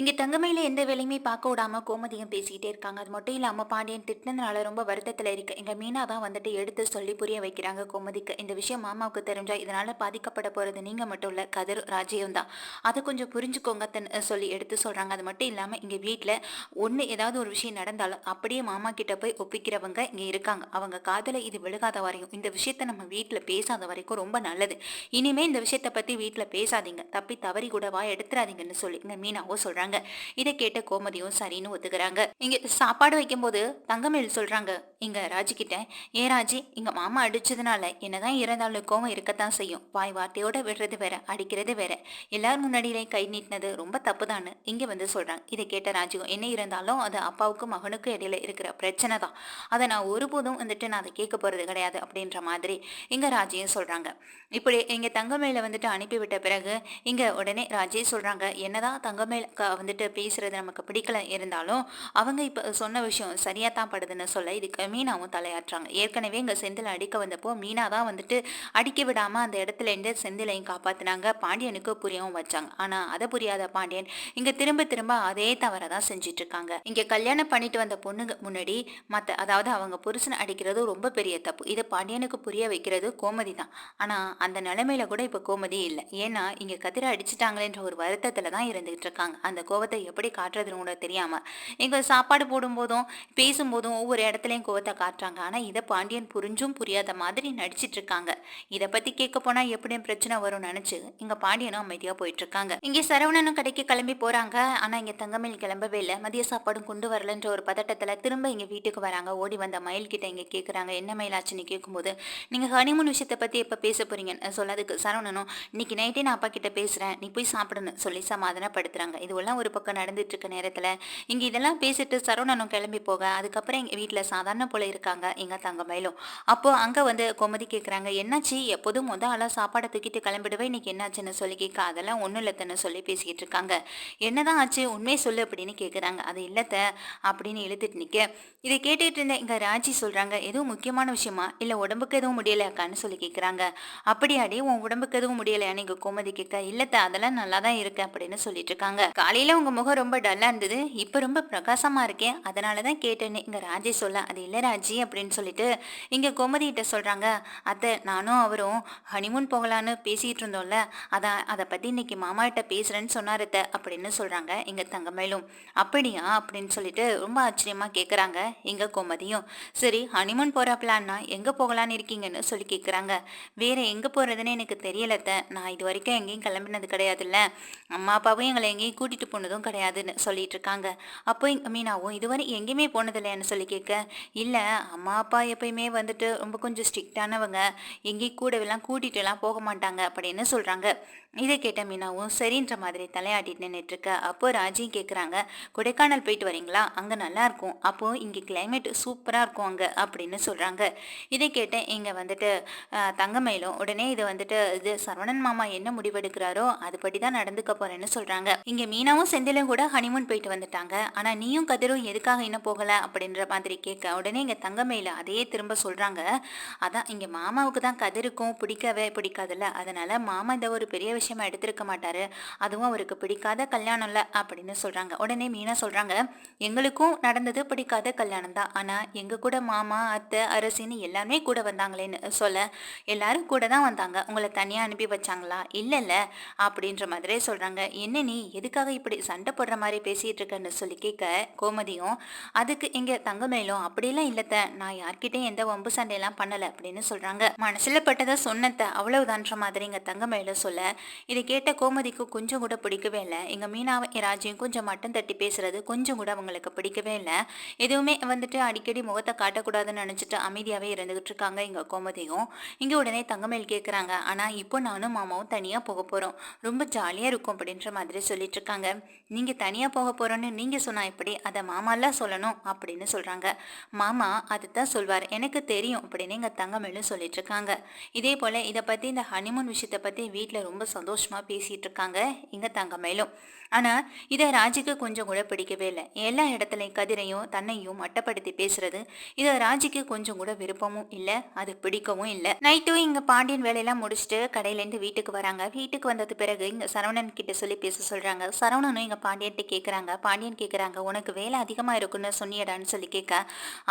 இங்கே தங்கமையில் எந்த வேலையுமே பார்க்க விடாம கோமதியும் பேசிக்கிட்டே இருக்காங்க. அது மட்டும் இல்லாமல் பாண்டியன் திட்டினதுனால ரொம்ப வருத்தத்தில் இருக்கு. எங்கள் மீனா தான் வந்துட்டு எடுத்து சொல்லி புரிய வைக்கிறாங்க கோமதிக்கு. இந்த விஷயம் மாமாவுக்கு தெரிஞ்சா இதனால் பாதிக்கப்பட போகிறது நீங்கள் மட்டும் இல்லை கதிர் ராஜ்யம் தான். அதை கொஞ்சம் புரிஞ்சுக்கோங்க சொல்லி எடுத்து சொல்கிறாங்க அது மட்டும் இல்லாமல் இங்கே வீட்டில் ஒன்று ஏதாவது ஒரு விஷயம் நடந்தாலும் அப்படியே மாமா கிட்ட போய் ஒப்பிக்கிறவங்க இங்கே இருக்காங்க. அவங்க காதில் இது விழுகாத வரையும் இந்த விஷயத்த நம்ம வீட்டில் பேசாத வரைக்கும் ரொம்ப நல்லது. இனிமே இந்த விஷயத்த பற்றி வீட்டில் பேசாதீங்க. தப்பி தவறி கூட வா எடுத்துறாதீங்கன்னு சொல்லி இந்த மீனாவோ சொல்கிறாங்க சொல்றாங்க. இதை கேட்ட கோமதியும் சரின்னு ஒத்துக்கிறாங்க. இங்க சாப்பாடு வைக்கும்போது தங்கமேல் சொல்றாங்க. இங்க ராஜி கிட்ட ஏ ராஜி இங்க மாமா அடிச்சதுனால என்னதான் இறந்தாலும் கோவம் இருக்கத்தான் செய்யும். வாய் வார்த்தையோட விடுறது வேற அடிக்கிறது வேற. எல்லாரும் முன்னாடியிலே கை நீட்டினது ரொம்ப தப்புதான்னு இங்க வந்து சொல்றாங்க. இதை கேட்ட ராஜியும் என்ன இருந்தாலும் அது அப்பாவுக்கும் மகனுக்கும் இடையில இருக்கிற பிரச்சனை தான். அதை நான் ஒருபோதும் வந்துட்டு நான் அதை கேட்க போறது கிடையாது. அப்படின்ற மாதிரி இங்க ராஜியும் சொல்றாங்க. இப்படி இங்க தங்கமேல வந்துட்டு அனுப்பிவிட்ட பிறகு இங்க உடனே ராஜே சொல்றாங்க என்னதான் தங்கமேல் வந்துட்டு பேசுறது நமக்கு பிடிக்கல இருந்தாலும் அவங்க இப்போ சொன்ன விஷயம் சரியா தான் படுதுன்னு சொல்ல இதுக்கு மீனாவும் தலையாட்டுறாங்க. ஏற்கனவே இங்கே செந்தில் அடிக்க வந்தப்போ மீனா தான் வந்துட்டு அடிக்க விடாம அந்த இடத்துல இருந்து செந்திலையும் காப்பாத்துனாங்க. பாண்டியனுக்கு புரியவும் வச்சாங்க. ஆனா அதை புரியாத பாண்டியன் இங்க திரும்ப திரும்ப அதே தவறை தான் செஞ்சிட்டு இருக்காங்க இங்க கல்யாணம் பண்ணிட்டு வந்த பொண்ணுங்க முன்னாடி மத்த அதாவது அவங்க புருஷனை அடிக்கிறது ரொம்ப பெரிய தப்பு. இது பாண்டியனுக்கு புரிய வைக்கிறது கோமதி தான். ஆனா அந்த நிலைமையில கூட இப்ப கோமதி இல்லை. ஏன்னா இங்க கதிரை அடிச்சிட்டாங்களேன்ற ஒரு வருத்தத்துல தான் இருந்துகிட்டு இருக்காங்க அந்த அந்த கோவத்தை எப்படி காட்டுறதுன்னு கூட தெரியாம இங்க சாப்பாடு போடும்போதும் பேசும்போதும் ஒவ்வொரு இடத்துலையும் கோவத்தை காட்டுறாங்க. ஆனா இதை பாண்டியன் புரிஞ்சும் புரியாத மாதிரி நடிச்சிட்டு இருக்காங்க இதை பத்தி கேட்க போனா எப்படி பிரச்சனை வரும்னு நினைச்சு இங்க பாண்டியனும் அமைதியா போயிட்டு இருக்காங்க இங்க சரவணனும் கடைக்கு கிளம்பி போறாங்க. ஆனா இங்க தங்கமேல் கிளம்பவே இல்லை. மதிய சாப்பாடும் கொண்டு வரலன்ற ஒரு பதட்டத்துல திரும்ப இங்க வீட்டுக்கு வராங்க. ஓடி வந்த மயில் கிட்ட இங்க கேக்குறாங்க என்ன மயிலாச்சுன்னு கேட்கும்போது நீங்க ஹனிமூன் விஷயத்தை பத்தி எப்ப பேச போறீங்கன்னு சொல்லாதுக்கு சரவணனும் இன்னைக்கு நைட்டே நான் அப்பா கிட்ட பேசுறேன். நீ போய் சாப்பிடணும் சொல்லி சமாதானப்படுத்துறாங்க. இதுவெல்லாம் ஒரு பக்கம் நடந்துட்டு இருக்க நேரத்துல இங்க இதெல்லாம் பேசிட்டு சரவணனும் கிளம்பி போக அதுக்கப்புறம் எங்க வீட்டுல சாதாரண போல இருக்காங்க எங்க தங்கமயிலும் அப்போ அங்க வந்து கோமதி கேக்குறாங்க என்னாச்சு? எப்போதும் முத ஆளா சாப்பாடை தூக்கிட்டு கிளம்பிடுவேன் இன்னைக்கு என்னாச்சுன்னு சொல்லி கேட்க அதெல்லாம் ஒண்ணும் இல்லத்தன்னு சொல்லி பேசிக்கிட்டு இருக்காங்க. என்னதான் ஆச்சு? உண்மையை சொல்லு அப்படின்னு கேக்குறாங்க. அது இல்லத்த அப்படின்னு இழுத்துட்டு நிக்க. இதை கேட்டுட்டு இருந்த இங்க ராஜி சொல்றாங்க எதுவும் முக்கியமான விஷயமா? இல்ல உடம்புக்கு எதுவும் முடியலையாக்கான்னு சொல்லி கேக்குறாங்க. அப்படியாடி உன் உடம்புக்கு எதுவும் முடியலையான்னு இங்க கோமதி கேட்க இல்லத்த அதெல்லாம் நல்லா தான் இருக்கு அப்படின்னு சொல்லிட்டு இருக்காங்க. காலையில உங்க முகம் ரொம்ப டல்லாக இருந்தது. இப்போ ரொம்ப பிரகாசமாக இருக்கேன் அதனாலதான் கேட்டேன்னு இங்கே ராஜி சொல்ல அது இல்லை ராஜி அப்படின்னு சொல்லிட்டு இங்கே கோமதியிட்ட சொல்கிறாங்க அத்தை நானும் அவரும் ஹனிமூன் போகலான்னு பேசிகிட்டு இருந்தோம்ல. அதான் அதை பற்றி இன்னைக்கு மாமாட்ட பேசுகிறேன்னு சொன்னார் அத்தை அப்படின்னு சொல்கிறாங்க எங்கள் தங்கமேலும் அப்படியா? அப்படின்னு சொல்லிட்டு ரொம்ப ஆச்சரியமாக கேட்குறாங்க எங்கள் கோமதியும். சரி ஹனிமூன் போகிற பிளான்னா எங்கே போகலான்னு இருக்கீங்கன்னு சொல்லி கேட்குறாங்க வேறு எங்கே போகிறதுன்னு எனக்கு தெரியல அத்தை. நான் இது வரைக்கும் எங்கேயும் கிளம்பினது கிடையாதுல்ல. அம்மா அப்பாவும் எங்களை எங்கேயும் கூட்டிகிட்டு போனதும் கிடையாதுன்னு சொல்லிட்டு இருக்காங்க அப்போ மீனாவும் இதுவரை எங்கேயுமே போனதில்லைன்னு சொல்லி கேட்க இல்லை அம்மா அப்பா எப்பயுமே வந்துட்டு ரொம்ப கொஞ்சம் ஸ்ட்ரிக்டானவங்க எங்கேயும் கூடவெல்லாம் கூட்டிகிட்டுலாம் போக மாட்டாங்க அப்படின்னு சொல்கிறாங்க இதை கேட்ட மீனாவும் சரின்ற மாதிரி தலையாட்டிட்டு நின்றுட்டு இருக்க அப்போ ராஜியும் கேட்குறாங்க கொடைக்கானல் போயிட்டு வரீங்களா? அங்கே நல்லா இருக்கும். அப்போ இங்கே கிளைமேட் சூப்பராக இருக்கும் அங்கே அப்படின்னு சொல்கிறாங்க இதை கேட்ட இங்கே வந்துட்டு தங்கமயிலும் உடனே இது வந்துட்டு இது சரவணன் மாமா என்ன முடிவெடுக்கிறாரோ அதுபடி தான் நடந்துக்க போறேன்னு சொல்கிறாங்க இங்கே மீனாவும் செந்திலும் கூட ஹனிமூன் போயிட்டு வந்துட்டாங்க. ஆனால் நீயும் கதிரும் எதுக்காக இன்னும் போகலை? அப்படின்ற மாதிரி கேட்க உடனே இங்கே தங்கமயில அதையே திரும்ப சொல்கிறாங்க அதான் இங்கே மாமாவுக்கு தான் கதிருக்கும் பிடிக்கவே பிடிக்காதுல்ல. அதனால மாமா இந்த ஒரு பெரிய விஷயம் எடுத்திருக்க மாட்டாரு. அதுவும் அவருக்கு பிடிக்காத கல்யாணம் இல்ல அப்படின்னு சொல்றாங்க. உடனே மீனா சொல்றாங்க எங்களுக்கும் நடந்தது பிடிக்காத கல்யாணம் தான். ஆனா எங்க கூட மாமா அத்தை அரசின்னு எல்லாருமே கூட வந்தாங்களேன்னு சொல்ல எல்லாரும் கூட தான் வந்தாங்க. உங்களை தனியா அனுப்பி வச்சாங்களா? இல்ல இல்ல அப்படின்ற மாதிரியே சொல்றாங்க. என்ன நீ எதுக்காக இப்படி சண்டை போடுற மாதிரி பேசிட்டு இருக்கன்னு சொல்லி கேட்க கோமதியும் அதுக்கு இங்க தங்கமேலும் அப்படியெல்லாம் இல்லத்த நான் யார்கிட்டயும் எந்த வம்பு சண்டையெல்லாம் பண்ணல அப்படின்னு சொல்றாங்க. மனசுல பட்டதை சொன்னத்த அவ்வளவுதான்ற மாதிரி இங்க தங்கமேலும் சொல்ல இதை கேட்ட கோமதிக்கு கொஞ்சம் கூட பிடிக்கவே இல்லை. எங்கள் மீனாவை ராஜையும் கொஞ்சம் மட்டம் தட்டி பேசுறது கொஞ்சம் கூட அவங்களுக்கு பிடிக்கவே இல்லை. எதுவுமே வந்துட்டு அடிக்கடி முகத்தை காட்டக்கூடாதுன்னு நினச்சிட்டு அமைதியாகவே இருந்துகிட்டு இருக்காங்க எங்கள் கோமதியும். இங்கே உடனே தங்கமேல் கேட்குறாங்க ஆனால் இப்போ நானும் மாமாவும் தனியாக போக போகிறோம் ரொம்ப ஜாலியாக இருக்கும் அப்படின்ற மாதிரி சொல்லிட்டு இருக்காங்க. நீங்கள் தனியாக போக போகிறோன்னு நீங்கள் சொன்னால் இப்படி அதை மாமாலாம் சொல்லணும் அப்படின்னு சொல்கிறாங்க மாமா அதுதான் சொல்வார். எனக்கு தெரியும் அப்படின்னு எங்கள் தங்கமேலும் சொல்லிட்டு இருக்காங்க. இதே போல் இதை பற்றி இந்த ஹனிமூன் விஷயத்தை பற்றி வீட்டில் ரொம்ப சந்தோஷமாக பேசிகிட்டு இருக்காங்க இங்கே தங்கமேலும் ஆனால் இதை ராஜிக்கு கொஞ்சம் கூட பிடிக்கவே இல்லை. எல்லா இடத்துலையும் கதிரையும் தன்னையும் மட்டப்படுத்தி பேசுறது இதை ராஜிக்கு கொஞ்சம் கூட விருப்பமும் இல்லை அது பிடிக்கவும் இல்லை. நைட்டும் இங்கே பாண்டியன் வேலையெல்லாம் முடிச்சுட்டு கடையிலேருந்து வீட்டுக்கு வராங்க. வீட்டுக்கு வந்தது பிறகு இங்கே சரவணன் கிட்ட சொல்லி பேச சொல்கிறாங்க சரவணனும் இங்கே பாண்டியன்ட்டு கேட்குறாங்க பாண்டியன் கேட்குறாங்க உனக்கு வேலை அதிகமாக இருக்குன்னு சொன்னியடான்னு சொல்லி கேட்க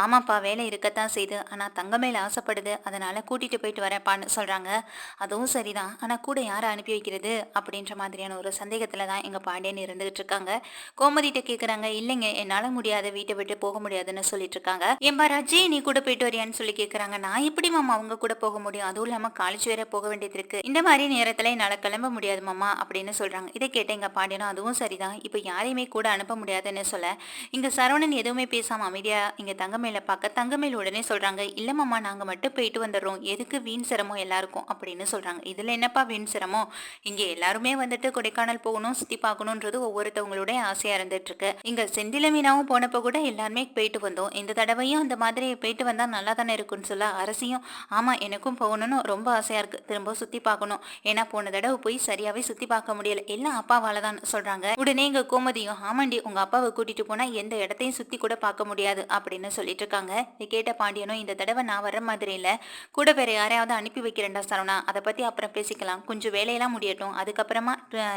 ஆமாப்பா வேலை இருக்கத்தான் செய்யுது ஆனால் தங்கமேல ஆசைப்படுது அதனால் கூட்டிகிட்டு போயிட்டு வரேன்ப்பான்னு சொல்கிறாங்க அதுவும் சரிதான். ஆனால் கூட யாரை அனுப்பி வைக்கிறது அப்படின்ற மாதிரியான ஒரு சந்தேகத்தில் தான் எங்கள் பாண்டியன் இருந்துகிட்டு இருக்காங்க கோமதிட்ட கேட்குறாங்க இல்லைங்க என்னால் முடியாது வீட்டை விட்டு போக முடியாதுன்னு சொல்லிட்டு இருக்காங்க ஏம்பா ராஜி நீ கூட போயிட்டு வரியான்னு சொல்லி கேட்குறாங்க நான் எப்படி மாமா அவங்க கூட போக முடியும்? அதுவும் இல்லாமல் காலேஜ் வேற போக வேண்டியது இருக்கு. இந்த மாதிரி நேரத்தில் என்னால் கிளம்ப முடியாது மாமா அப்படின்னு சொல்கிறாங்க இதை கேட்ட எங்கள் பாண்டியனும் அதுவும் சரிதான். இப்போ யாரையுமே கூட அனுப்ப முடியாதுன்னு சொல்ல. இங்கே சரவணன் எதுவுமே பேசாமல் அமைதியாக இங்கே தங்கமேல பார்க்க தங்கமேல் உடனே சொல்கிறாங்க இல்ல மாமா மட்டும் போயிட்டு வந்துடுறோம். எதுக்கு வீண் சிரமம் எல்லாருக்கும்? அப்படின்னு சொல்கிறாங்க இதில் என்னப்பா வீண் சிரமம்? இங்கே எல்லாருமே வந்துட்டு கொடைக்கானல் போகணும் சுற்றி பார்க்கணுன்றது ஒவ்வொருத்தவங்களுடைய ஆசையாக இருந்துட்டுருக்கு. இங்கே இங்க செந்தில மீனாவும் கூட எல்லாருமே போயிட்டு வந்தோம். இந்த தடவையும் அந்த மாதிரி போயிட்டு வந்தால் நல்லா தானே இருக்குன்னு சொல்ல அரசியும் ஆமாம் எனக்கும் போகணும்னு ரொம்ப ஆசையாக இருக்கு. திரும்ப சுற்றி பார்க்கணும். ஏன்னா போன தடவை போய் சரியாகவே சுற்றி பார்க்க முடியல. எல்லாம் அப்பாவால் தான் சொல்கிறாங்க உடனே எங்கள் கோமதியும் ஆமாண்டி உங்கள் அப்பாவை கூட்டிட்டு போனால் எந்த இடத்தையும் சுற்றி கூட பார்க்க முடியாது அப்படின்னு சொல்லிட்டு இருக்காங்க. இதை கேட்ட பாண்டியனும் இந்த தடவை நான் வர மாதிரி இல்லை. கூட வேறு யாரையாவது அனுப்பி வைக்கிறேன்டா சரவணா. அதை பற்றி அப்புறம் பேசிக்கலாம். கொஞ்சம் வேலையெல்லாம் முடியட்டும். அதுக்கப்புறமா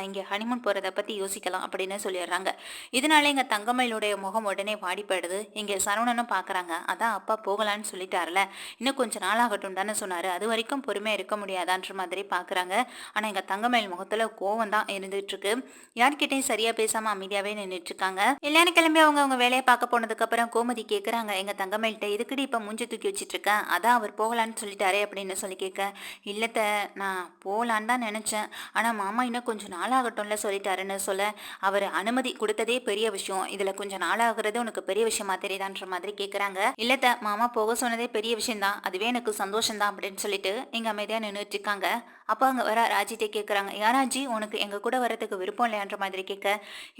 இங்கே ஹனிமூன் போகிறத பற்றி யோசிக்கலாம் அப்படின்னு சொல்லிடுறாங்க. இதனால எங்கள் தங்கமயிலுடைய முகம் உடனே வாடி போயிடுது இங்கே சரவணனும் பார்க்குறாங்க அதான் அப்பா போகலான்னு சொல்லிட்டாருல. இன்னும் கொஞ்சம் நாள் ஆகட்டும் தானே சொன்னார். அது வரைக்கும் பொறுமையாக இருக்க முடியாதான்ற மாதிரி பார்க்குறாங்க ஆனால் எங்கள் தங்கமயில் முகத்தில் கோவம் தான் இருந்துட்டு யார்கிட்டையும் சரியாக பேசாமல் அமைதியாகவே நின்றுட்டுருக்காங்க எல்லாரும் கிளம்பி அவங்க அவங்க வேலையை பார்க்க போனதுக்கப்புறம் கோமதி கேட்குறாங்க எங்கள் தங்கமயில்கிட்ட இதுக்கடி இப்போ மூஞ்சி தூக்கி வச்சிட்டு அதான் அவர் போகலான்னு சொல்லிட்டாரே அப்படின்னு சொல்லி கேட்க இல்லத்த நான் போகலான்னு தான் நினச்சேன். ஆனால் மாமா இன்னும் கொஞ்சம் நாள் ஆகட்டும்ல சொல்லிட்டாருன்னு சொல்ல அவர் அனுமதி கொடுத்ததே பெரிய விஷயம். இதுல கொஞ்சம் நாளாகிறது உனக்கு பெரிய விஷயமா தெரியுதான்ற மாதிரி கேட்குறாங்க இல்லத்த மாமா போக சொன்னதே பெரிய விஷயம் தான் அதுவே எனக்கு சந்தோஷம் தான் அப்படின்னு சொல்லிட்டு இங்கே அமைதியாக நின்றுட்டு இருக்காங்க. அப்போ அங்கே வர ராஜிட்டே கேட்குறாங்க யாராஜி உனக்கு எங்கள் கூட வரதுக்கு விருப்பம் இல்லையான்ற மாதிரி கேட்க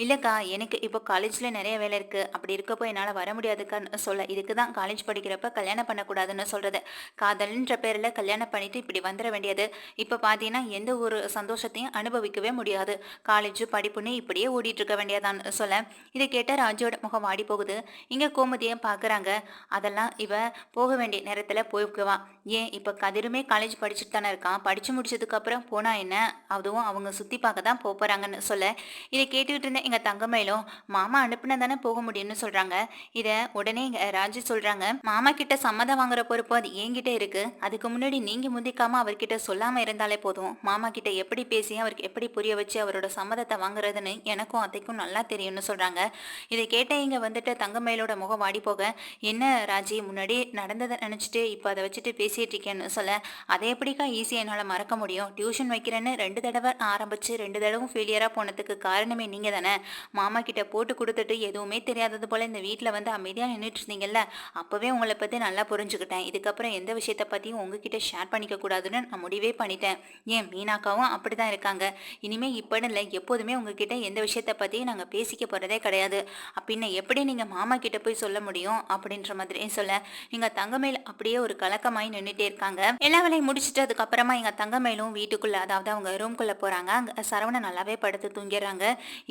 இல்லைக்கா எனக்கு இப்போ காலேஜில் நிறைய வேலை இருக்குது அப்படி இருக்கப்போ என்னால் வர முடியாதுக்கான்னு சொல்ல. இதுக்கு தான் காலேஜ் படிக்கிறப்ப கல்யாணம் பண்ணக்கூடாதுன்னு சொல்கிறது காதல்ன்ற பேரில் கல்யாணம் பண்ணிட்டு இப்படி வந்துட வேண்டியது. இப்போ பார்த்தீங்கன்னா எந்த ஒரு சந்தோஷத்தையும் அனுபவிக்கவே முடியாது. காலேஜ் படிப்புன்னு இப்படியே ஓடிட்டு இருக்க வேண்டியதான்னு சொல்ல. இதை கேட்ட ராஜியோட முகம் வாடி போகுது. இங்கே கோமதியை பார்க்குறாங்க அதெல்லாம் இவ போக வேண்டிய நேரத்தில் போய்க்குவான் ஏன் இப்போ கதிருமே காலேஜ் படிச்சுட்டு தானே இருக்கான் படித்து முடிச்சு அப்புறம் போனா என்ன? அதுவும் அவங்க சுற்றி பார்க்க தான் போக போகிறாங்கன்னு சொல்ல இதை கேட்டுக்கிட்டு இருந்த எங்கள் தங்கமயிலும் மாமா அனுப்புனா தானே போக முடியும்னு சொல்கிறாங்க இதை உடனே ராஜு சொல்கிறாங்க மாமா கிட்ட சம்மதம் வாங்குற பொறுப்பு அது என்கிட்ட இருக்கு. அதுக்கு முன்னாடி நீங்கள் முந்திக்காம அவர்கிட்ட சொல்லாமல் இருந்தாலே போதும். மாமா கிட்ட எப்படி பேசி அவருக்கு எப்படி புரிய வச்சு அவரோட சம்மதத்தை வாங்குறதுன்னு எனக்கும் அத்தைக்கும் நல்லா தெரியும்னு சொல்கிறாங்க இதை கேட்ட இங்கே வந்துட்டு தங்கமயிலோட முகம் வாடி போக என்ன ராஜி முன்னாடி நடந்ததை நினச்சிட்டு இப்போ அதை வச்சுட்டு பேசிட்டு இருக்கேன்னு சொல்ல அதை எப்படிக்கா ஈஸியாக என்னால் மறக்க முடியும். டியூஷன் வைக்கிறேன்னு ரெண்டு தடவை ஆரம்பிச்சு ரெண்டு தடவை ஃபெயிலியராக போனதுக்கு காரணமே நீங்கள் தானே. மாமா கிட்ட போட்டு கொடுத்துட்டு எதுவுமே தெரியாதது போல் இந்த வீட்டில் வந்து அமைதியாக நின்றுட்டு இருந்தீங்கல்ல அப்போவே உங்களை பற்றி நல்லா புரிஞ்சுக்கிட்டேன். இதுக்கப்புறம் எந்த விஷயத்தை பற்றியும் உங்ககிட்ட ஷேர் பண்ணிக்க கூடாதுன்னு நான் முடிவே பண்ணிட்டேன். ஏன்? மீனாக்காவும் அப்படி தான் இருக்காங்க. இனிமேல் இப்போன்னு இல்லை எப்போதுமே உங்ககிட்ட எந்த விஷயத்தை பற்றியும் நாங்கள் பேசிக்க போகிறதே கிடையாது. அப்படின்னு எப்படி நீங்கள் மாமா கிட்ட போய் சொல்ல முடியும் அப்படின்ற மாதிரி சொல்ல எங்கள் தங்கமேல் அப்படியே ஒரு கலக்கமாய் நின்றுட்டே இருக்காங்க. எல்லா வேலையும் முடிச்சுட்டு அதுக்கப்புறமா எங்கள் தங்கமேல் மேலும் வீட்டுக்குள்ளே அதாவது அவங்க ரூம்குள்ளே போகிறாங்க அங்கே சரவணன் நல்லாவே படுத்து தூங்கிடுறாங்க.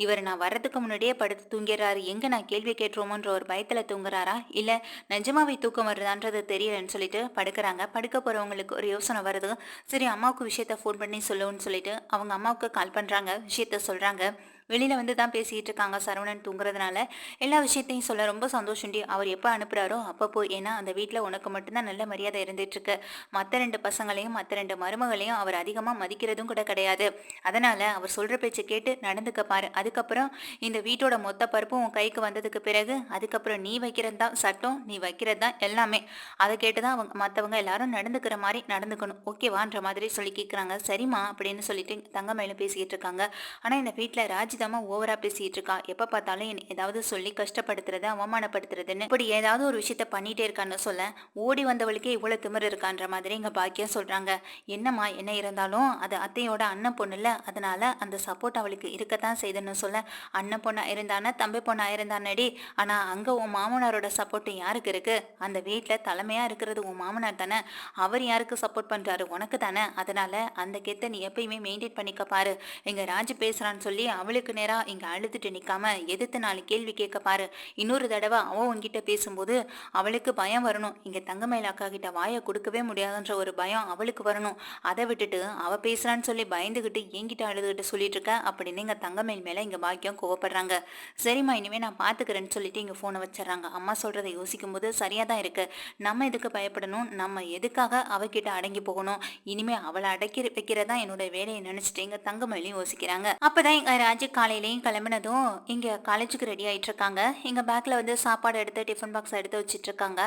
இவர் நான் வர்றதுக்கு முன்னாடியே படுத்து தூங்கிடுறாரு. எங்கே நான் கேள்வி கேட்டுருவோமோன்ற ஒரு பயத்தில் தூங்குறாரா? இல்லை நிஜமாவே தூக்கம் வருதான்றது தெரியலன்னு சொல்லிட்டு படுக்கிறாங்க. படுக்க போகிறவங்களுக்கு ஒரு யோசனை வருது. சரி அம்மாவுக்கு விஷயத்த ஃபோன் பண்ணி சொல்லுவோன்னு சொல்லிட்டு அவங்க அம்மாவுக்கு கால் பண்ணுறாங்க விஷயத்த சொல்கிறாங்க வெளியில் வந்து தான் பேசிகிட்டு இருக்காங்க சரவணன் தூங்குறதுனால. எல்லா விஷயத்தையும் சொல்ல ரொம்ப சந்தோஷம்டி அவர் எப்போ அனுப்புகிறாரோ அப்போ போய் ஏன்னா அந்த வீட்டில் உனக்கு மட்டும்தான் நல்ல மரியாதை இருந்துகிட்ருக்கு. மற்ற ரெண்டு பசங்களையும் மற்ற ரெண்டு மருமகளையும் அவர் அதிகமாக மதிக்கிறதும் கூட கிடையாது. அதனால் அவர் சொல்கிற பேச்சு கேட்டு நடந்துக்க பாரு. அதுக்கப்புறம் இந்த வீட்டோட மொத்த பருப்பும் உன் கைக்கு வந்ததுக்கு பிறகு அதுக்கப்புறம் நீ வைக்கிறது தான் சட்டம் நீ வைக்கிறது தான் எல்லாமே. அதை கேட்டு தான் அவங்க மற்றவங்க எல்லாரும் நடந்துக்கிற மாதிரி நடந்துக்கணும். ஓகேவான்ற மாதிரி சொல்லி கேட்குறாங்க சரிம்மா அப்படின்னு சொல்லிட்டு தங்கமயிலும் பேசிக்கிட்டு இருக்காங்க ஆனால் இந்த வீட்டில் ராஜ் தாம்மா ஓவரா பேசிட்டு இருக்கா. எப்ப பார்த்தாலும் என்னை ஏதாவது சொல்லி கஷ்டப்படுத்துறது அவமானப்படுத்துறதுன்னு இப்படி ஏதாவது ஒரு விஷயத்த பண்ணிட்டே இருக்கான்னு சொல்ல ஓடி வந்தவளுக்கே இவ்வளவு திமிர் இருக்கான்ற மாதிரி எங்க பாக்கியம் சொல்றாங்க. என்னம்மா என்ன இருந்தாலும் அது அத்தையோட அண்ணன் பொண்ணு இல்ல அதனால அந்த சப்போர்ட் அவளுக்கு இருக்கத்தான் செய்துன்னு சொல்ல அண்ணன் பொண்ணா இருந்தானா தம்பி பொண்ணா இருந்தானடி ஆனா அங்க உன் மாமனாரோட சப்போர்ட் யாருக்கு இருக்கு? அந்த வீட்டுல தலைமையா இருக்கிறது உன் மாமனார் தானே. அவர் யாருக்கு சப்போர்ட் பண்றாரு? உனக்கு தானே. அதனால அந்த கெத்தை நீ எப்பயுமே மெயின்டைன் பண்ணிக்க பாரு. எங்க ராஜ் பேசுறான்னு சொல்லி அவளுக்கு நேரா இங்க அழுதுட்டு நிக்காம எதிர்த்து நாலு கேள்வி கேட்க பாரு. இன்னொரு தடவை அவன் உன்கிட்ட பேசும்போது அவளுக்கு பயம் வரணும். இங்க தங்கமயில் அக்கா கிட்ட வாயை கொடுக்கவே முடியாதுன்ற ஒரு பயம் அவளுக்கு வரணும். அதை விட்டுட்டு அவ பேசுறான்னு சொல்லி பயந்துகிட்டு என்கிட்ட அழுதுகிட்டு சொல்லிட்டு இருக்க. அப்படின்னு இங்க தங்கமயில் மேல இங்க பாக்கியம் கோவப்படுறாங்க. சரிம்மா இனிமே நான் பாத்துக்கிறேன்னு சொல்லிட்டு இங்க போனை வச்சிடறாங்க. அம்மா சொல்றதை யோசிக்கும் போது சரியா தான் இருக்கு. நம்ம எதுக்கு பயப்படணும்? நம்ம எதுக்காக அவகிட்ட அடங்கி போகணும்? இனிமே அவளை அடக்கி வைக்கிறதா என்னோட வேலையை நினைச்சிட்டு இங்க தங்கமயிலையும் யோசிக்கிறாங்க. அப்பதான் இங்க ராஜி காலையிலையும் கிளம்பினதும் இங்கே காலேஜுக்கு ரெடி ஆகிட்டு இருக்காங்க இங்க பேக்கில் வந்து சாப்பாடு எடுத்து டிஃபன் பாக்ஸ் எடுத்து வச்சிட்டு இருக்காங்க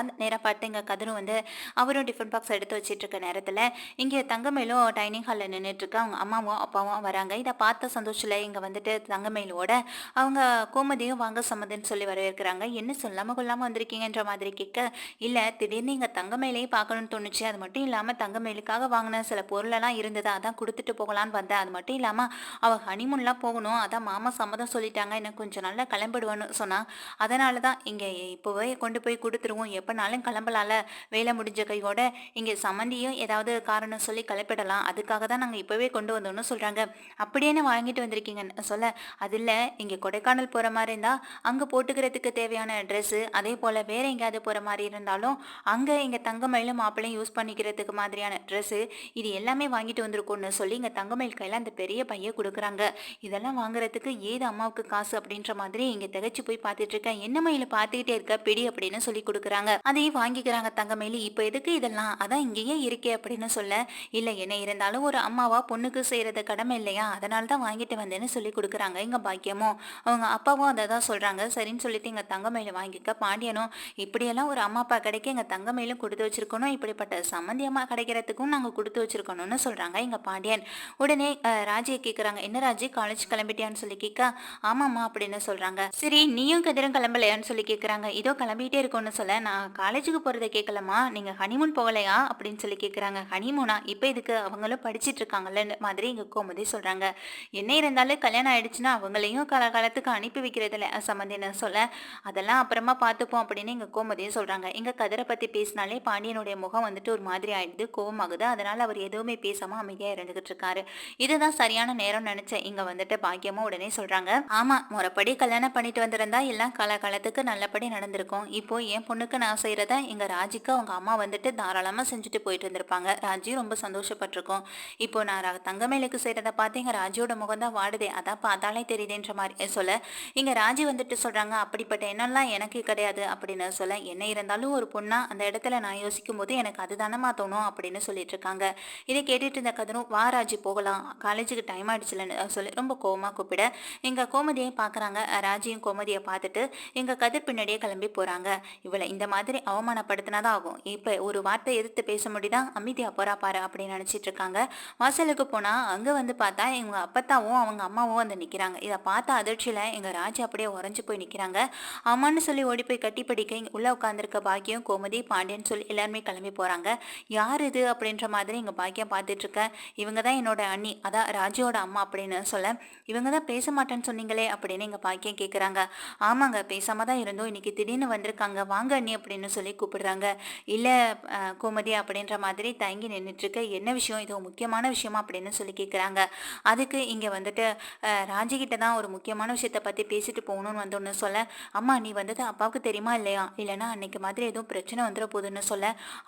பார்த்து எங்கள் கதிரும் வந்து அவரும் டிஃபன் பாக்ஸ் எடுத்து வச்சிட்டு இருக்க இங்கே தங்கமேலும் டைனிங் ஹாலில் நின்றுட்டுருக்கு அவங்க அம்மாவும் அப்பாவும் வராங்க. இதை பார்த்த சந்தோஷத்தில் இங்கே வந்துட்டு தங்கமேலோட அவங்க கோமதியும் வாங்க சம்மதின்னு சொல்லி வரவேற்கிறாங்க. என்ன சொல்லாமல் கொள்ளாமல் வந்திருக்கீங்கன்ற மாதிரி கேட்க இல்லை திடீர்னு இங்கே தங்கமேலையும் பார்க்கணும்னு தோணுச்சு. அது மட்டும் இல்லாமல் தங்கமேலுக்காக வாங்கின சில பொருளெல்லாம் இருந்தது. அதான் கொடுத்துட்டு போகலான்னு வந்தேன். அது மட்டும் இல்லாமல் அவள் ஹனிமூன்லாம் போகணும். அதான் மாமா சம்மதம் சொல்லிட்டாங்க. எனக்கு கொஞ்சம் நல்லா கிளம்பிடுவேன்னு சொன்னா. அதனால தான் இங்கே இப்போவே கொண்டு போய் கொடுத்துருவோம். எப்போனாலும் கிளம்பலால வேலை முடிஞ்ச கையோட இங்கே சம்மந்தியும் ஏதாவது காரணம் சொல்லி கிளப்பிடலாம். அதுக்காக தான் நாங்கள் இப்போவே கொண்டு வந்தோம்னு சொல்கிறாங்க அப்படியே வாங்கிட்டு வந்திருக்கீங்கன்னு சொல்ல. அதில் இங்கே கொடைக்கானல் போகிற மாதிரி இருந்தால் அங்கே போட்டுக்கிறதுக்கு தேவையான ட்ரெஸ்ஸு அதே போல் வேறு எங்கேயாவது போகிற மாதிரி இருந்தாலும் அங்கே இங்கே தங்கமயிலும் மாப்பிளையும் யூஸ் பண்ணிக்கிறதுக்கு மாதிரியான ட்ரெஸ்ஸு இது எல்லாமே வாங்கிட்டு வந்திருக்கோன்னு சொல்லி இங்கே தங்கமயில் கையில் அந்த பெரிய பையன் கொடுக்குறாங்க. இதெல்லாம் வாங்குறதுக்கு ஏது அம்மாவுக்கு காசு அப்படின்ற மாதிரி இங்கே திகச்சு போய் பார்த்துட்டு இருக்க என்ன மயில பார்த்துக்கிட்டே இருக்க? பிடி அப்படின்னு சொல்லி கொடுக்குறாங்க. அதையும் வாங்கிக்கிறாங்க தங்கமயில் இப்போ எதுக்கு இதெல்லாம்? அதான் இங்கேயே இருக்கே அப்படின்னு சொல்ல. இல்லை என்ன இருந்தாலும் ஒரு அம்மாவா பொண்ணுக்கு செய்யறது கடமை இல்லையா? அதனால தான் வாங்கிட்டு வந்தேன்னு சொல்லி கொடுக்குறாங்க. இங்க பாக்கியமும் அவங்க அப்பாவும் அதை தான் சொல்றாங்க. சரின்னு சொல்லிட்டு எங்க தங்கமயில வாங்கிக்க பாண்டியனும் இப்படியெல்லாம் ஒரு அம்மா அப்பா கிடைக்க எங்க தங்கமயிலும் கொடுத்து வச்சிருக்கணும். இப்படிப்பட்ட சம்மந்தியமாக கிடைக்கிறதுக்கும் நாங்க கொடுத்து வச்சிருக்கணும்னு சொல்றாங்க எங்கள் பாண்டியன். உடனே ராஜியை கேக்குறாங்க. என்ன ராஜி? காலேஜ் கிளம்பிட்டியான்னு சொல்லி கேட்க ஆமாம்மா அப்படின்னு சொல்றாங்க. சரி நீயும் கதிரும் கிளம்பலையான்னு சொல்லி கேட்குறாங்க இதோ கிளம்பிட்டே இருக்கோம்னு சொல்ல நான் காலேஜுக்கு போறதை கேட்கலம்மா நீங்கள் ஹனிமூன் போகலையா? அப்படின்னு சொல்லி கேட்குறாங்க ஹனிமூனா இப்போ இதுக்கு அவங்களும் படிச்சிட்டு இருக்காங்கல்ல மாதிரி இங்கே கோமதி சொல்றாங்க. என்ன இருந்தாலும் கல்யாணம் ஆயிடுச்சுன்னா அவங்களையும் கால காலத்துக்கு அனுப்பி வைக்கிறதுல சம்மந்தின்னு சொல்ல. அதெல்லாம் அப்புறமா பார்த்துப்போம் அப்படின்னு இங்கே கோமதியும் சொல்கிறாங்க எங்கள் கதிரை பற்றி பேசினாலே பாண்டியனுடைய முகம் வந்துட்டு ஒரு மாதிரி ஆயிடுது கோவமாகுது. அதனால் அவர் எதுவுமே பேசாமல் அமைதியாக இருந்துகிட்டு இருக்காரு. இதுதான் சரியான நேரம் நினச்சேன். இங்கே வந்துட்டு பாக்கியமும் உடனே சொல்றாங்க ஆமா முறைப்படி கல்யாணம் பண்ணிட்டு வந்திருந்தா எல்லாம் காலகாலத்துக்கு நல்லபடி நடந்திருக்கும். இப்போ என் பொண்ணுக்கு நான் செய்யறத எங்க ராஜிக்கு அவங்க அம்மா வந்துட்டு தாராளமா செஞ்சுட்டு போயிட்டு இருந்திருப்பாங்க ராஜி ரொம்ப சந்தோஷப்பட்டிருக்கும். இப்போ நான் தங்கமேலுக்கு செய்யறத பார்த்து எங்க ராஜியோட முகம் தான் வாடுதே அதான் பார்த்தாலே தெரியுதுன்ற மாதிரி சொல்ல இங்க ராஜி வந்துட்டு சொல்றாங்க அப்படிப்பட்ட எண்ணம்லாம் எனக்கு கிடையாது அப்படின்னு சொல்ல என்ன இருந்தாலும் ஒரு பொண்ணா அந்த இடத்துல நான் யோசிக்கும் போது எனக்கு அதுதானமா தோணும் அப்படின்னு சொல்லிட்டு இருக்காங்க. இதை கேட்டுட்டு இருந்த கதனும் வா ராஜி போகலாம். காலேஜுக்கு டைம் ஆயிடுச்சுலன்னு சொல்லி ரொம்ப கோவமா கூப்பிட எங்க கோமதியை பாக்குறாங்க. ராஜியும் கோமதியை பார்த்துட்டு எங்க கதிர் பின்னாடியே கிளம்பி போறாங்க. இவளை இந்த மாதிரி அவமானப்படுத்தினாதான் ஆகும். இப்ப ஒரு வார்த்தை எதிர்த்து பேச முடியுதா? அமைதியா போறா பாரு அப்படின்னு நினைச்சிட்டு இருக்காங்க. வாசலுக்கு போனா அங்க வந்து பார்த்தா இவங்க அப்பத்தாவும் அவங்க அம்மாவும் வந்து நிக்கிறாங்க. இதை பார்த்த அதிர்ச்சியில எங்க ராஜா அப்படியே உறைஞ்சு போய் நிக்கிறாங்க. அம்மான்னு சொல்லி ஓடி போய் கட்டி பிடிக்க உள்ளே உள்ள உட்காந்துருக்க பாக்கியம் கோமதி பாண்டியன் சொல்லி எல்லாருமே கிளம்பி போறாங்க. யார் இது அப்படின்ற மாதிரி எங்க பாக்கியம் பார்த்துட்டு இருக்க. இவங்க தான் என்னோட அண்ணி. அதான் ராஜியோட அம்மா அப்படின்னு சொல்ல. இவங்க தான் பேச மாட்டேன்னு சொன்னீங்களே அப்படின்னு எங்கள் பாக்கியம் கேட்குறாங்க ஆமாங்க பேசாம தான் இருந்தோம். இன்னைக்கு திடீர்னு வந்திருக்காங்க. வாங்க அண்ணி அப்படின்னு சொல்லி கூப்பிடுறாங்க. இல்லை கோமதி அப்படின்ற மாதிரி தயங்கி நின்றுட்டுருக்க என்ன விஷயம்? இது முக்கியமான விஷயமா அப்படின்னு சொல்லி கேட்குறாங்க அதுக்கு இங்கே வந்துட்டு ராஜிகிட்ட தான் ஒரு முக்கியமான விஷயத்த பற்றி பேசிட்டு போகணும்னு வந்தோன்னு சொல்ல. அம்மா நீ வந்தது அப்பாவுக்கு தெரியுமா இல்லையா? இல்லைன்னா அன்னைக்கு மாதிரி எதுவும் பிரச்சனை வந்துட போகுதுன்னு சொல்ல.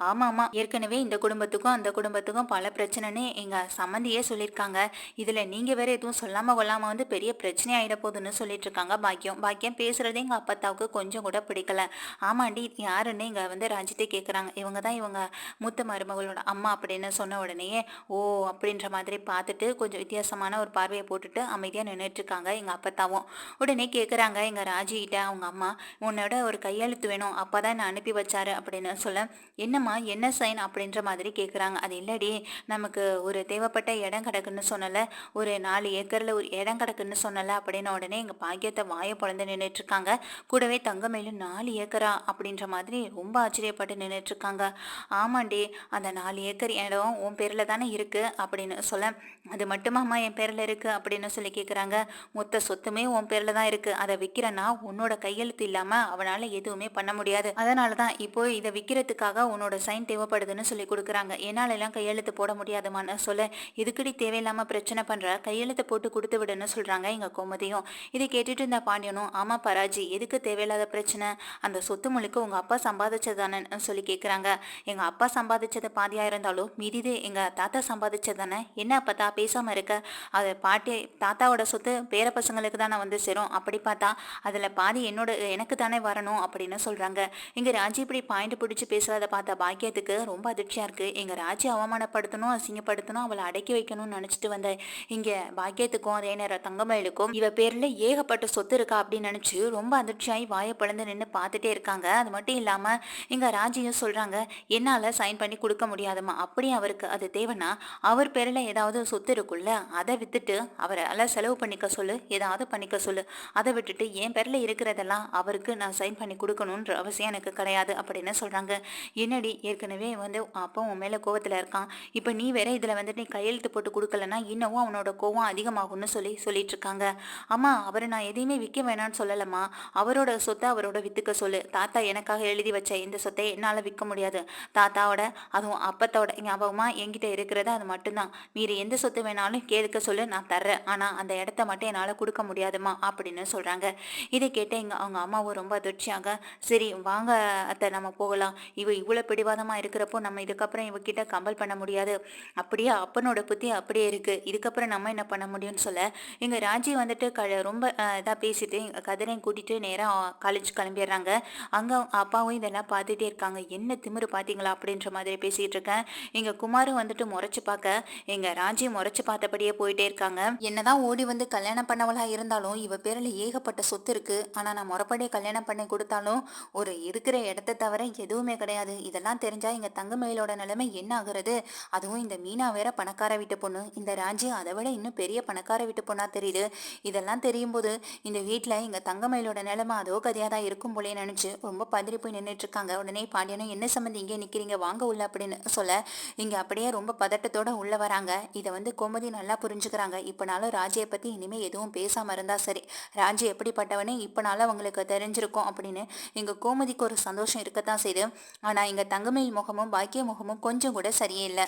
ஆமாம் ஆமாம் ஏற்கனவே இந்த குடும்பத்துக்கும் அந்த குடும்பத்துக்கும் பல பிரச்சனைன்னு எங்கள் சம்மந்தியே சொல்லியிருக்காங்க இதில் நீங்கள் வேற எதுவும் சொல்லாமல் கொள்ளாமல் வந்து பெரிய பிரச்சனை ஆயிட போகுதுன்னு சொல்லிட்டு இருக்காங்க பாக்கியம். பாக்கியம் பேசுறதே எங்க அப்பத்தாவுக்கு கொஞ்சம் கூட பிடிக்கல. ஆமாண்டி யாருன்னு இங்க வந்து ராஜிட்டே கேக்குறாங்க. இவங்க தான் இவங்க மூத்த மருமகளோட அம்மா அப்படின்னு சொன்ன உடனே ஓ அப்படின்ற மாதிரி பார்த்துட்டு கொஞ்சம் வித்தியாசமான ஒரு பார்வையை போட்டுட்டு அமைதியா நின்றுட்டு இருக்காங்க எங்க அப்பத்தாவும். உடனே கேக்குறாங்க எங்க ராஜிகிட்ட அவங்க அம்மா உன்னோட ஒரு கையெழுத்து வேணும். அப்பதான் நான் அனுப்பி வச்சாரு அப்படின்னு சொல்ல என்னம்மா என்ன சைன் அப்படின்ற மாதிரி கேக்குறாங்க. அது இல்லடி நமக்கு ஒரு தேவைப்பட்ட இடம் கிடக்குன்னு சொன்னல. ஒரு நாலு ஏக்கர்ல ஒரு இடம் கிடக்குன்னு சொன்னல அப்படின்னு உடனே எங்கள் பாக்கியத்தை வாயை பொழந்து நின்றுட்டு இருக்காங்க கூடவே தங்கமயிலும் நாலு ஏக்கரா அப்படின்ற மாதிரி ரொம்ப ஆச்சரியப்பட்டு நின்றுட்டு இருக்காங்க ஆமாண்டி அந்த நாலு ஏக்கர் இடம் உன் பேரில் தானே இருக்குது அப்படின்னு சொல்ல அது மட்டுமாம்மா என் பேரில் இருக்குது அப்படின்னு சொல்லி கேட்குறாங்க மொத்த சொத்துமே உன் பேரில் தான் இருக்குது அதை விற்கிறேன்னா உன்னோட கையெழுத்து இல்லாமல் அவனால் எதுவுமே பண்ண முடியாது. அதனால தான் இப்போ இதை விற்கிறதுக்காக உன்னோட சைன் தேவைப்படுதுன்னு சொல்லி கொடுக்குறாங்க. என்னால் எல்லாம் கையெழுத்து போட முடியாதுமான்னு சொல்ல இதுக்கடி தேவையில்லாமல் பிரச்சனை பண்ணுற கையெழுத்து போட்டு கொடுத்து விடுன்னு சொல்கிறாங்க எங்கள் கோமதியும். இதை கேட்டுட்டு இருந்த பாண்டியனும் ஆமாம் பராஜி எதுக்கு தேவையில்லாத பிரச்சனை? அந்த சொத்து முழுக்க உங்கள் அப்பா சம்பாதிச்சது தானேன்னு சொல்லி கேட்குறாங்க எங்கள் அப்பா சம்பாதிச்சது பாதியாக இருந்தாலும் மீதிது எங்கள் தாத்தா சம்பாதிச்சது தானே என்ன பார்த்தா பேசாமல் இருக்க? அது பாட்டி தாத்தாவோட சொத்து பேர பசங்களுக்கு தானே வந்து சேரும். அப்படி பார்த்தா அதில் பாதி என்னோட எனக்கு தானே வரணும் அப்படின்னு சொல்கிறாங்க இங்கே ராஜி இப்படி பாயிண்ட் பிடிச்சி பேசுகிறத பார்த்த பாக்கியத்துக்கு ரொம்ப அதிர்ச்சியாக இருக்குது எங்கள் ராஜி அவமானப்படுத்தணும் அசிங்கப்படுத்தணும் அவளை அடக்கி வைக்கணும்னு நினச்சிட்டு வந்தேன் இங்கே பாக்கியத்துக்கும் அதே நேரம் தங்கமயிலுக்கும். இவ பேரில் ஏகப்பட்ட சொத்து இருக்கா அப்படின்னு நினச்சி ரொம்ப அதிர்ச்சியாகி வாயை பிளந்து நின்று பார்த்துட்டே இருக்காங்க. அது மட்டும் இல்லாமல் இங்க ராஜியும் சொல்கிறாங்க என்னால் சைன் பண்ணி கொடுக்க முடியாதுமா அப்படி அவருக்கு அது தேவைன்னா அவர் பேரில் ஏதாவது சொத்து இருக்குல்ல அதை விற்றுட்டு அவரால் செலவு பண்ணிக்க சொல்லு ஏதாவது பண்ணிக்க சொல்லு. அதை விட்டுட்டு என் பேரில் இருக்கிறதெல்லாம் அவருக்கு நான் சைன் பண்ணி கொடுக்கணுன்ற அவசியம் எனக்கு கிடையாது அப்படின்னு சொல்கிறாங்க என்னடி ஏற்கனவே வந்து அப்போ உன் மேலே கோவத்தில் இருக்கான். இப்போ நீ வேற இதில் வந்துட்டு நீ கையெழுத்து போட்டு கொடுக்கலன்னா இன்னமும் அவனோட கோவம் அதிகமாகும்னு சொல்லி சொல்லிட்டு இருக்காங்க அம்மா அவரை நான் எதையுமே விற்க வேணாம்னு சொல்லலம்மா. அவரோட சொத்தை அவரோட வித்துக்க சொல்லு. தாத்தா எனக்காக எழுதி வச்ச இந்த சொத்தை என்னால் விற்க முடியாது. தாத்தாவோட அதுவும் அப்பத்தோட ஞாபகமாக என்கிட்ட இருக்கிறது அது மட்டும்தான். மீறி எந்த சொத்து வேணாலும் கேட்க சொல்லு நான் தர்றேன். ஆனால் அந்த இடத்த மட்டும் என்னால் கொடுக்க முடியாதுமா அப்படின்னு சொல்கிறாங்க இதை கேட்டு எங்கள் அவங்க அம்மாவும் ரொம்ப அதிர்ச்சியாக சரி வாங்க அத்தை நம்ம போகலாம். இவ இவ்வளோ பிடிவாதமாக இருக்கிறப்போ நம்ம இதுக்கப்புறம் இவகிட்ட கம்பல் பண்ண முடியாது. அப்படியே அப்பனோட புத்தி அப்படியே இருக்குது இதுக்கப்புறம் நம்ம என்ன பண்ண முடியும்னு சொல்ல எங்கள் ராஜி வந்துட்டு க ரொம்ப இதாக பேசிட்டு கதிரையும் கூட்டிகிட்டு நேராக காலேஜ் கிளம்பிடுறாங்க. அங்கே அப்பாவும் இதெல்லாம் பார்த்துட்டே இருக்காங்க. என்ன திமிரு பார்த்தீங்களா அப்படின்ற மாதிரி பேசிகிட்டு இருக்கேன். எங்கள் குமாரும் வந்துட்டு முறைச்சி பார்க்க எங்கள் ராஜி முறைச்சி பார்த்தபடியே போயிட்டே இருக்காங்க. என்னதான் ஓடி வந்து கல்யாணம் பண்ணவளாக இருந்தாலும் இவ பேரில் ஏகப்பட்ட சொத்து இருக்குது ஆனால் நான் முறைப்படியே கல்யாணம் பண்ணி கொடுத்தாலும் ஒரு இருக்கிற இடத்த தவிர எதுவுமே கிடையாது. இதெல்லாம் தெரிஞ்சால் எங்கள் தங்கமயிலோட நிலைமை என்ன ஆகுறது? அதுவும் இந்த மீனா வேற பணக்கார வீட்டு பொண்ணு. இந்த ராஜி அதை விட இன்னும் பெரிய பணக்கார வீட்டு பொண்ணா தெரியுது. இதெல்லாம் தெரியும் போது இந்த வீட்டில் எங்கள் தங்கமயிலோட நிலைமை அதோ கதையாக தான் இருக்கும் போலே நினச்சி ரொம்ப பதறி போய் நின்றுட்டு இருக்காங்க உடனே பாண்டியனும் என்ன சம்மந்தி இங்கே நிற்கிறீங்க வாங்க உள்ள அப்படின்னு சொல்ல இங்கே அப்படியே ரொம்ப பதட்டத்தோட உள்ளே வராங்க. இதை வந்து கோமதி நல்லா புரிஞ்சுக்கிறாங்க. இப்போனாலும் ராஜையை பற்றி இனிமேல் எதுவும் பேசாமல் இருந்தால் சரி. ராஜு எப்படிப்பட்டவனே இப்போனாலும் அவங்களுக்கு தெரிஞ்சிருக்கும் அப்படின்னு எங்கள் கோமதிக்கு ஒரு சந்தோஷம் இருக்கத்தான் செய்யுது ஆனால் எங்கள் தங்கமயில் முகமும் பாக்கிய முகமும் கொஞ்சம் கூட சரியே இல்லை.